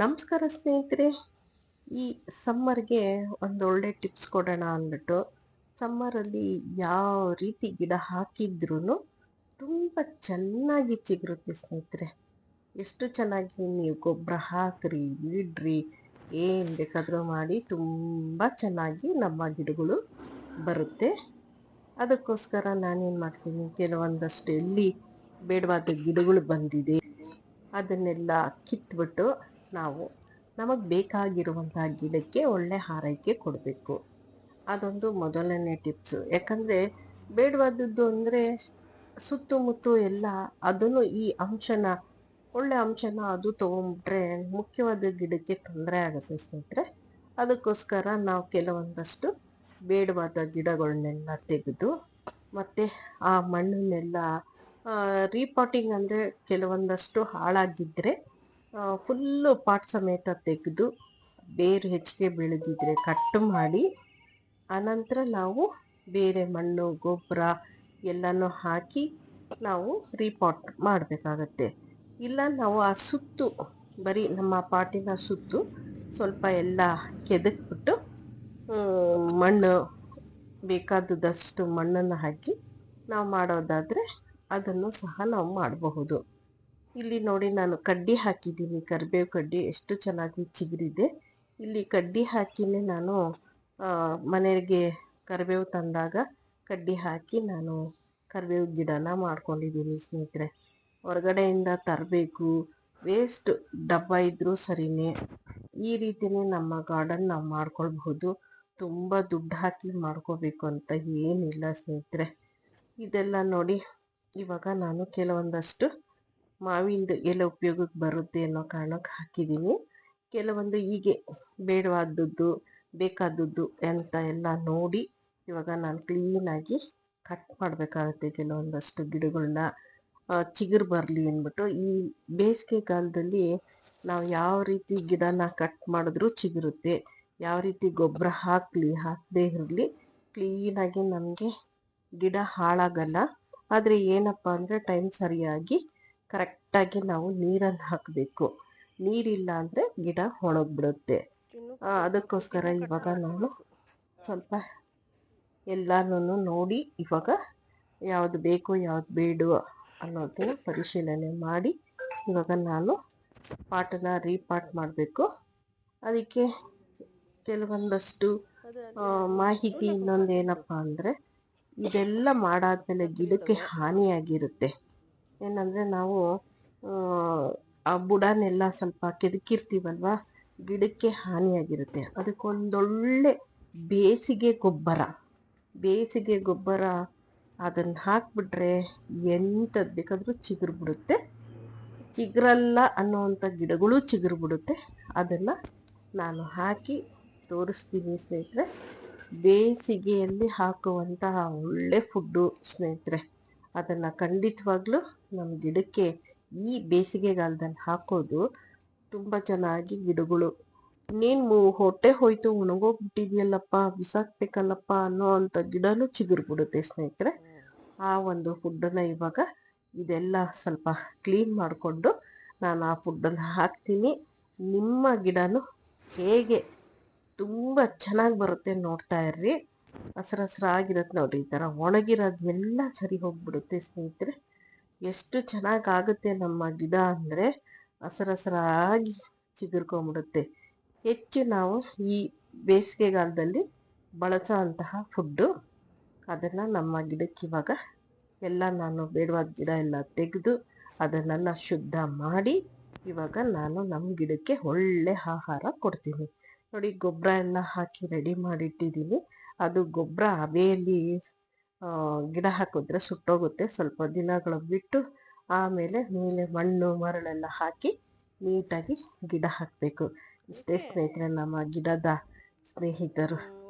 ನಮಸ್ಕಾರ ಸ್ನೇಹಿತರೆ, ಈ ಸಮ್ಮರ್ಗೆ ಒಳ್ಳೆ ಟಿಪ್ಸ್ ಕೊಡೋಣ ಅಂದ್ಬಿಟ್ಟು, ಸಮ್ಮರಲ್ಲಿ ಯಾವ ರೀತಿ ಗಿಡ ಹಾಕಿದ್ರೂ ತುಂಬ ಚೆನ್ನಾಗಿ ಚಿಗುರುತ್ತೆ ಸ್ನೇಹಿತರೆ. ಎಷ್ಟು ಚೆನ್ನಾಗಿ ನೀವು ಗೊಬ್ಬರ ಹಾಕ್ರಿ ಬಿಡ್ರಿ ಏನು ಬೇಕಾದರೂ ಮಾಡಿ ತುಂಬ ಚೆನ್ನಾಗಿ ನಮ್ಮ ಗಿಡಗಳು ಬರುತ್ತೆ. ಅದಕ್ಕೋಸ್ಕರ ನಾನೇನು ಮಾಡ್ತೀನಿ, ಕೆಲವೊಂದಷ್ಟು ಎಲ್ಲಿ ಬೇಡವಾದ ಗಿಡಗಳು ಬಂದಿದೆ, ಅದನ್ನೆಲ್ಲ ಕಿತ್ಬಿಟ್ಟು ನಾವು ನಮಗೆ ಬೇಕಾಗಿರುವಂಥ ಗಿಡಕ್ಕೆ ಒಳ್ಳೆ ಆರೈಕೆ ಕೊಡಬೇಕು. ಅದೊಂದು ಮೊದಲನೇ ಟಿಪ್ಸು ಯಾಕಂದರೆ ಬೇಡವಾದದ್ದು ಅಂದರೆ ಸುತ್ತಮುತ್ತ ಎಲ್ಲ ಅದನ್ನು ಈ ಅಂಶನ, ಒಳ್ಳೆ ಅಂಶನ ಅದು ತೊಗೊಂಡ್ಬಿಟ್ರೆ ಮುಖ್ಯವಾದ ಗಿಡಕ್ಕೆ ತೊಂದರೆ ಆಗುತ್ತೆ ಸ್ನೇಹಿತರೆ. ಅದಕ್ಕೋಸ್ಕರ ನಾವು ಕೆಲವೊಂದಷ್ಟು ಬೇಡವಾದ ಗಿಡಗಳನ್ನೆಲ್ಲ ತೆಗೆದು ಮತ್ತು ಆ ಮಣ್ಣನ್ನೆಲ್ಲ ರೀಪಾಟಿಂಗ್ ಅಂದರೆ ಕೆಲವೊಂದಷ್ಟು ಹಾಳಾಗಿದ್ದರೆ ಫುಲ್ಲು ಪಾಟ್ ಸಮೇತ ತೆಗೆದು ಬೇರು ಹೆಚ್ಚಿಗೆ ಬೆಳೆದಿದ್ರೆ ಕಟ್ ಮಾಡಿ, ಆನಂತರ ನಾವು ಬೇರೆ ಮಣ್ಣು, ಗೊಬ್ಬರ ಎಲ್ಲನೂ ಹಾಕಿ ನಾವು ರೀಪಾಟ್ ಮಾಡಬೇಕಾಗತ್ತೆ. ಇಲ್ಲ ನಾವು ಆ ಸುತ್ತು, ಬರೀ ನಮ್ಮ ಪಾಟಿನ ಸುತ್ತು ಸ್ವಲ್ಪ ಎಲ್ಲ ಕೆದಕ್ಬಿಟ್ಟು ಮಣ್ಣು ಬೇಕಾದದಷ್ಟು ಮಣ್ಣನ್ನು ಹಾಕಿ ನಾವು ಮಾಡೋದಾದರೆ ಅದನ್ನು ಸಹ ನಾವು ಮಾಡಬಹುದು. ಇಲ್ಲಿ ನೋಡಿ ನಾನು ಕಡ್ಡಿ ಹಾಕಿದ್ದೀನಿ. ಕರಿಬೇವು ಕಡ್ಡಿ ಎಷ್ಟು ಚೆನ್ನಾಗಿ ಚಿಗುರಿದೆ. ಇಲ್ಲಿ ಕಡ್ಡಿ ಹಾಕಿನೇ ನಾನು ಮನೆಗೆ ಕರಿಬೇವು ತಂದಾಗ ಕಡ್ಡಿ ಹಾಕಿ ನಾನು ಕರಿಬೇವು ಗಿಡನ ಮಾಡ್ಕೊಂಡಿದ್ದೀನಿ ಸ್ನೇಹಿತರೆ. ಹೊರಗಡೆಯಿಂದ ತರಬೇಕು. ವೇಸ್ಟ್ ಡಬ್ಬ ಇದ್ದರೂ ಸರಿನೇ. ಈ ರೀತಿಯೇ ನಮ್ಮ ಗಾರ್ಡನ್ ನಾವು ಮಾಡ್ಕೊಳ್ಬಹುದು. ತುಂಬ ದುಡ್ಡು ಹಾಕಿ ಮಾಡ್ಕೋಬೇಕು ಅಂತ ಏನಿಲ್ಲ ಸ್ನೇಹಿತರೆ. ಇದೆಲ್ಲ ನೋಡಿ ಇವಾಗ ನಾನು ಕೆಲವೊಂದಷ್ಟು ಮಾವಿಂದು ಎಲೆ ಉಪಯೋಗಕ್ಕೆ ಬರುತ್ತೆ ಅನ್ನೋ ಕಾರಣಕ್ಕೆ ಹಾಕಿದ್ದೀನಿ. ಕೆಲವೊಂದು ಹೀಗೆ ಬೇಡವಾದದ್ದು, ಬೇಕಾದದ್ದು ಅಂತ ಎಲ್ಲ ನೋಡಿ ಇವಾಗ ನಾನು ಕ್ಲೀನಾಗಿ ಕಟ್ ಮಾಡಬೇಕಾಗುತ್ತೆ ಕೆಲವೊಂದಷ್ಟು ಗಿಡಗಳನ್ನ ಚಿಗುರು ಬರಲಿ ಅಂದ್ಬಿಟ್ಟು ಈ ಬೇಸಿಗೆ ಕಾಲದಲ್ಲಿ ನಾವು ಯಾವ ರೀತಿ ಗಿಡನ ಕಟ್ ಮಾಡಿದ್ರೂ ಚಿಗುರುತ್ತೆ, ಯಾವ ರೀತಿ ಗೊಬ್ಬರ ಹಾಕಲಿ, ಹಾಕದೇ ಇರಲಿ ಕ್ಲೀನಾಗಿ ನಮಗೆ ಗಿಡ ಹಾಳಾಗಲ್ಲ. ಆದರೆ ಏನಪ್ಪ ಅಂದರೆ ಟೈಮ್ ಸರಿಯಾಗಿ ಕರೆಕ್ಟಾಗಿ ನಾವು ನೀರನ್ನು ಹಾಕಬೇಕು. ನೀರಿಲ್ಲ ಅಂದರೆ ಗಿಡ ಒಣಗ್ಬಿಡುತ್ತೆ. ಅದಕ್ಕೋಸ್ಕರ ಇವಾಗ ನಾನು ಸ್ವಲ್ಪ ಎಲ್ಲನೂ ನೋಡಿ ಇವಾಗ ಯಾವುದು ಬೇಕು ಯಾವುದು ಬೇಡ ಅನ್ನೋದನ್ನ ಪರಿಶೀಲನೆ ಮಾಡಿ ಇವಾಗ ನಾನು ಪಾಟನ್ನ ರೀಪಾಟ್ ಮಾಡಬೇಕು. ಅದಕ್ಕೆ ಕೆಲವೊಂದಷ್ಟು ಮಾಹಿತಿ ಇನ್ನೊಂದು ಏನಪ್ಪ ಅಂದರೆ ಇದೆಲ್ಲ ಮಾಡಾದ್ಮೇಲೆ ಗಿಡಕ್ಕೆ ಹಾನಿಯಾಗಿರುತ್ತೆ. ಏನಂದರೆ ನಾವು, ಆ ಬುಡನೆಲ್ಲ ಸ್ವಲ್ಪ ಕೆದಕಿರ್ತೀವಲ್ವ? ಗಿಡಕ್ಕೆ ಹಾನಿಯಾಗಿರುತ್ತೆ. ಅದಕ್ಕೊಂದೊಳ್ಳೆ ಬೇಸಿಗೆ ಗೊಬ್ಬರ ಬೇಸಿಗೆ ಗೊಬ್ಬರ ಅದನ್ನು ಹಾಕ್ಬಿಟ್ರೆ ಎಂಥದ್ದು ಬೇಕಾದರೂ ಚಿಗುರು ಬಿಡುತ್ತೆ ಚಿಗುರಲ್ಲ ಅನ್ನೋವಂಥ ಗಿಡಗಳು ಚಿಗುರು ಬಿಡುತ್ತೆ ಅದನ್ನು ನಾನು ಹಾಕಿ ತೋರಿಸ್ತೀನಿ ಸ್ನೇಹಿತರೆ. ಬೇಸಿಗೆಯಲ್ಲಿ ಹಾಕುವಂತಹ ಒಳ್ಳೆ ಫುಡ್ಡು ಸ್ನೇಹಿತರೆ, ಅದನ್ನು ಖಂಡಿತವಾಗ್ಲೂ ನಮ್ಮ ಗಿಡಕ್ಕೆ ಈ ಬೇಸಿಗೆಗಾಲದಲ್ಲಿ ಹಾಕೋದು ತುಂಬ ಚೆನ್ನಾಗಿ ಗಿಡಗಳು. ಇನ್ನೇನು ಹೊಟ್ಟೆ ಹೋಯ್ತು, ಒಣಗೋಗ್ಬಿಟ್ಟಿದೆಯಲ್ಲಪ್ಪ, ಬಿಸಾಕ್ಬೇಕಲ್ಲಪ್ಪ ಅನ್ನೋ ಅಂಥ ಗಿಡನೂ ಚಿಗುರ್ಬಿಡುತ್ತೆ ಸ್ನೇಹಿತರೆ. ಆ ಒಂದು ಫುಡ್ಡನ್ನು ಇವಾಗ ಇದೆಲ್ಲ ಸ್ವಲ್ಪ ಕ್ಲೀನ್ ಮಾಡಿಕೊಂಡು ನಾನು ಆ ಫುಡ್ಡನ್ನು ಹಾಕ್ತೀನಿ. ನಿಮ್ಮ ಗಿಡನೂ ಹೇಗೆ ತುಂಬ ಚೆನ್ನಾಗಿ ಬರುತ್ತೆ ನೋಡ್ತಾ ಇರ್ರಿ. ಹಸ್ರ ಹಸ್ರಾಗಿರತ್ತೆ ನೋಡ್ರಿ, ಈ ಥರ ಒಣಗಿರೋದು ಎಲ್ಲ ಸರಿ ಹೋಗ್ಬಿಡುತ್ತೆ ಸ್ನೇಹಿತರೆ. ಎಷ್ಟು ಚೆನ್ನಾಗಿ ಆಗುತ್ತೆ ನಮ್ಮ ಗಿಡ ಅಂದರೆ ಹಸರಸರಾಗಿ ಚಿಗುರ್ಕೊಂಬಿಡುತ್ತೆ ಹೆಚ್ಚು ನಾವು ಈ ಬೇಸಿಗೆಗಾಲದಲ್ಲಿ ಬಳಸೋ ಅಂತಹ ಫುಡ್ಡು, ಅದನ್ನು ನಮ್ಮ ಗಿಡಕ್ಕೆ ಇವಾಗ ಎಲ್ಲ ನಾನು ಬೇಡವಾದ ಗಿಡ ಎಲ್ಲ ತೆಗೆದು ಅದನ್ನೆಲ್ಲ ಶುದ್ಧ ಮಾಡಿ ಇವಾಗ ನಾನು ನಮ್ಮ ಗಿಡಕ್ಕೆ ಒಳ್ಳೆ ಆಹಾರ ಕೊಡ್ತೀನಿ. ನೋಡಿ ಗೊಬ್ಬರ ಎಲ್ಲ ಹಾಕಿ ರೆಡಿ ಮಾಡಿಟ್ಟಿದ್ದೀನಿ. ಅದು ಗೊಬ್ಬರ ಹಬೆಯಲ್ಲಿ ಗಿಡ ಹಾಕಿದ್ರೆ ಸುಟ್ಟೋಗುತ್ತೆ. ಸ್ವಲ್ಪ ದಿನಗಳು ಬಿಟ್ಟು ಆಮೇಲೆ ಮೇಲೆ ಮಣ್ಣು ಮರಳೆಲ್ಲ ಹಾಕಿ ನೀಟಾಗಿ ಗಿಡ ಹಾಕಬೇಕು. ಇಷ್ಟೇ ಸ್ನೇಹಿತರೆ ನಮ್ಮ ಗಿಡದ ಸ್ನೇಹಿತರು.